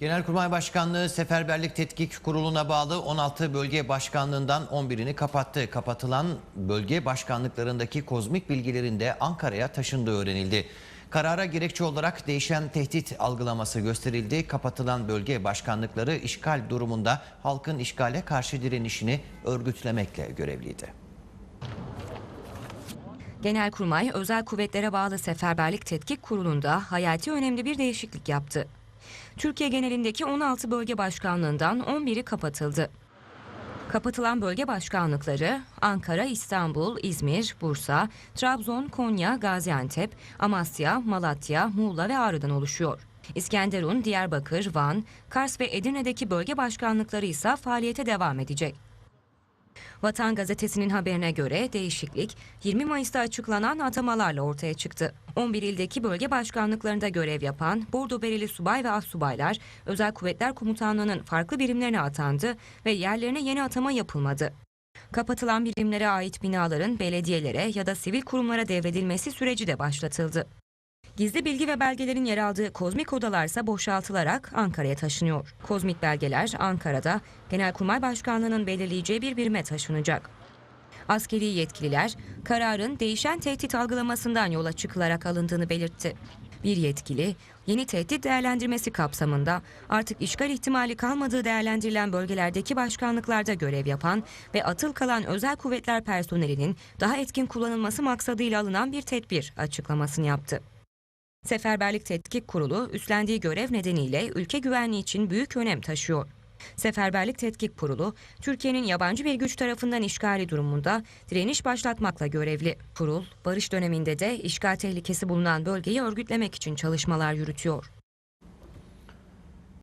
Genelkurmay Başkanlığı Seferberlik Tetkik Kurulu'na bağlı 16 bölge başkanlığından 11'ini kapattı. Kapatılan bölge başkanlıklarındaki kozmik bilgilerin de Ankara'ya taşındığı öğrenildi. Karara gerekçe olarak değişen tehdit algılaması gösterildi. Kapatılan bölge başkanlıkları işgal durumunda halkın işgale karşı direnişini örgütlemekle görevliydi. Genelkurmay Özel Kuvvetlere bağlı Seferberlik Tetkik Kurulu'nda hayati önemli bir değişiklik yaptı. Türkiye genelindeki 16 bölge başkanlığından 11'i kapatıldı. Kapatılan bölge başkanlıkları Ankara, İstanbul, İzmir, Bursa, Trabzon, Konya, Gaziantep, Amasya, Malatya, Muğla ve Ağrı'dan oluşuyor. İskenderun, Diyarbakır, Van, Kars ve Edirne'deki bölge başkanlıkları ise faaliyete devam edecek. Vatan Gazetesi'nin haberine göre değişiklik 20 Mayıs'ta açıklanan atamalarla ortaya çıktı. 11 ildeki bölge başkanlıklarında görev yapan Bordo Bereli subay ve astsubaylar Özel Kuvvetler Komutanlığı'nın farklı birimlerine atandı ve yerlerine yeni atama yapılmadı. Kapatılan birimlere ait binaların belediyelere ya da sivil kurumlara devredilmesi süreci de başlatıldı. Gizli bilgi ve belgelerin yer aldığı kozmik odalarsa boşaltılarak Ankara'ya taşınıyor. Kozmik belgeler Ankara'da Genelkurmay Başkanlığı'nın belirleyeceği bir birime taşınacak. Askeri yetkililer kararın değişen tehdit algılamasından yola çıkılarak alındığını belirtti. Bir yetkili yeni tehdit değerlendirmesi kapsamında artık işgal ihtimali kalmadığı değerlendirilen bölgelerdeki başkanlıklarda görev yapan ve atıl kalan özel kuvvetler personelinin daha etkin kullanılması maksadıyla alınan bir tedbir açıklamasını yaptı. Seferberlik Tetkik Kurulu üstlendiği görev nedeniyle ülke güvenliği için büyük önem taşıyor. Seferberlik Tetkik Kurulu, Türkiye'nin yabancı bir güç tarafından işgali durumunda direniş başlatmakla görevli. Kurul, barış döneminde de işgal tehlikesi bulunan bölgeyi örgütlemek için çalışmalar yürütüyor.